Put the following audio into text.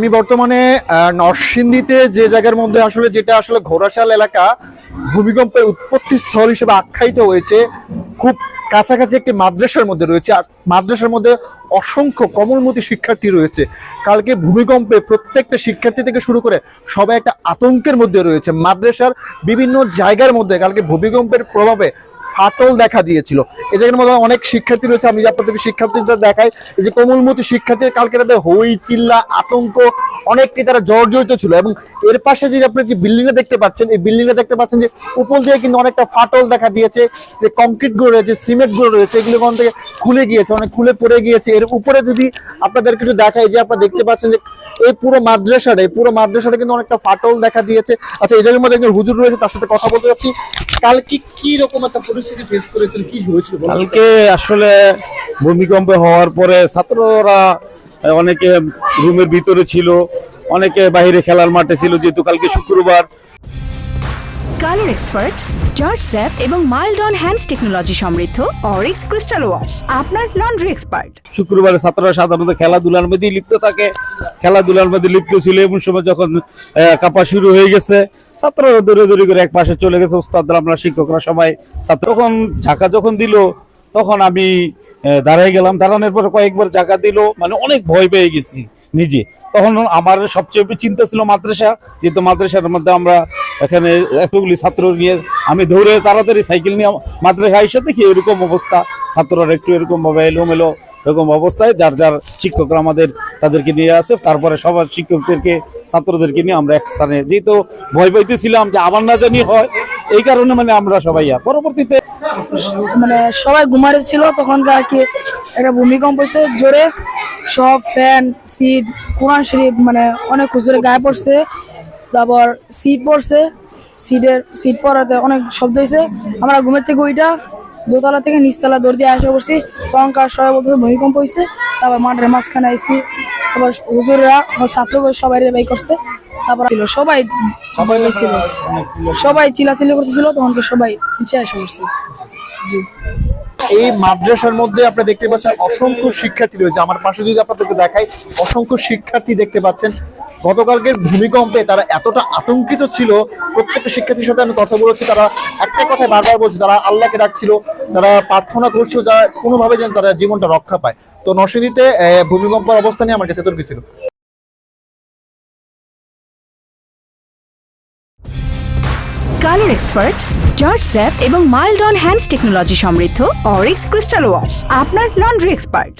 আমি বর্তমানে নরসিংদীতে যে জায়গার মধ্যে আসলে যেটা আসলে ঘোড়াশাল এলাকা, ভূমিকম্পের উৎপত্তি স্থল হিসেবে আখ্যায়িত হয়েছে, খুব কাছাকাছি একটি মাদ্রাসার মধ্যে রয়েছে। আর মাদ্রাসার মধ্যে অসংখ্য কমলমতি শিক্ষার্থী রয়েছে। কালকে ভূমিকম্পে প্রত্যেকটা শিক্ষার্থী থেকে শুরু করে সবাই একটা আতঙ্কের মধ্যে রয়েছে। মাদ্রাসার বিভিন্ন জায়গার মধ্যে কালকে ভূমিকম্পের প্রভাবে ফাটল দেখা দিয়েছিল। এই জায়গার মধ্যে অনেক শিক্ষার্থী রয়েছে, আমি যে আপনাদেরকে শিক্ষার্থীদের দেখাই। এই যে কোমলমতি শিক্ষার্থী কালকে তাদের হই, চিল্লা, আতঙ্ক, অনেকটি তারা জর্জরিত ছিল এবং এর পাশে যে আপনি যে বিল্ডিংটা দেখতে পাচ্ছেন, এই বিল্ডিংটা দেখতে পাচ্ছেন যে উপর দিয়ে কিন্তু অনেকটা ফাটল দেখা দিয়েছে, যে কংক্রিটগুলো রয়েছে সিমেন্টগুলো রয়েছে, এগুলো কোন থেকে খুলে গিয়েছে, অনেক খুলে পড়ে গিয়েছে। এর উপরে যদি আপনাদের কিছু দেখাই যে আপনারা দেখতে পাচ্ছেন যে এই পুরো মাদ্রাসাটা এই পুরো মাদ্রাসাটা কিন্তু অনেকটা ফাটল দেখা দিয়েছে। আচ্ছা এই জায়গার মধ্যে একজন হুজুর রয়েছে, তার সাথে কথা বলতে যাচ্ছি। কালকে কি রকম একটা পরিস্থিতি ফেস করেছেন? কি হয়েছিল কালকে আসলে ভূমিকম্প হওয়ার পরে ছাত্ররা অনেকে রুমের ভিতরে ছিল অনেকে বাইরে খেলার মাঠে ছিল যেহেতু কালকে শুক্রবার। কালার এক্সপার্ট জর্জ স্যাপ এবং মাইল্ড অন হ্যান্ডস টেকনোলজি সমৃদ্ধ অরিক্স ক্রিস্টাল ওয়াশ আপনার লন্ড্রি এক্সপার্ট শুক্রবারে ছাত্ররা সাধারণত খেলাধুলার মধ্যেই লিপ্ত থাকে। খেলাধুলার মধ্যে লিপ্ত ছিল এমন সময় যখন আহ, কাপা শুরু হয়ে গেছে ছাত্ররা দৌড়ে দৌড়ে করে এক পাশে চলে গেছে। ওস্তাদরা আমরা শিক্ষকরা সবাই। ছাত্র তখন ঝাঁকা যখন দিল, তখন আমি দাঁড়াই গেলাম। দাঁড়ানোর পরে কয়েকবার ঝাঁকা দিল মানে অনেক ভয় পেয়ে গেছি নিজে। তখন আমার সবচেয়ে চিন্তা ছিল মাদ্রাসা, যেহেতু মাদ্রাসার মধ্যে আমরা এখানে এতগুলি ছাত্র নিয়ে আমি দৌড়ে তাড়াতাড়ি সাইকেল নিয়ে মাদ্রাসা এসে দেখি এরকম অবস্থা। ছাত্ররা একটু এরকম ভাবে এলোমেলো এরকম অবস্থায় যার যার শিক্ষকরা আমাদের তাদেরকে নিয়ে আসে, তারপরে সবার শিক্ষকদেরকে, ছাত্রদেরকে নিয়ে আমরা এক স্থানে যেহেতু ভয় পাইতেছিলাম যে আবার না জানি হয়। এই কারণে মানে আমরা সবাই পরবর্তীতে মানে সবাই ঘুমারে ছিল তখন আর কি একটা ভূমিকম্প হয়েছে জোরে সব ফ্যান, সিট, কোরআন শরীফ মানে অনেক খুচরে গায়ে পড়ছে, তারপর সিট পড়ছে, সিটের, সিট পড়াতে অনেক শব্দ হয়েছে আমরা ঘুমের থেকে ওইটা দোতলা থেকে নিচতলা দৌড় দিয়ে আসা করছি। তখনকার সবাই বলতে ভূমিকম্প হয়েছে তারপর মাঠের মাঝখানে আইসি তারপর হুজুররা আমার ছাত্রকে সবাই বাই করছে। তারপর ছিল সবাই ভয় পাইছিল সবাই চিলাচিলি করতেছিল তখনকে সবাই নিচে আসা পড়ছে জি। এই মাদ্রাসার মধ্যে আপনারা দেখতে পাচ্ছেন অসংখ্য শিক্ষার্থী রয়েছে। আমার পাশে যদি আপনাদেরকে দেখাই অসংখ্য শিক্ষার্থী দেখতে পাচ্ছেন। গতকালকের ভূমিকম্পে তারা এতটা আতঙ্কিত ছিল প্রত্যেকটা শিক্ষার্থীর সাথে আমি কথা বলেছি তারা একটা কথাই বারবার বলছে তারা আল্লাহকে ডাকছিল তারা প্রার্থনা করছ যা কোনোভাবে যেন তারা জীবনটা রক্ষা পায়। তো নরসিংদীতে ভূমিকম্পের অবস্থা নিয়ে আমার কাছে এতটুকু ছিল। কালার এক্সপার্ট জর্জ স্যাপ এবং মাইল্ড অন হ্যান্ডস টেকনোলজি সমৃদ্ধ অরিক্স ক্রিস্টাল ওয়াশ, আপনার লন্ড্রি এক্সপার্ট।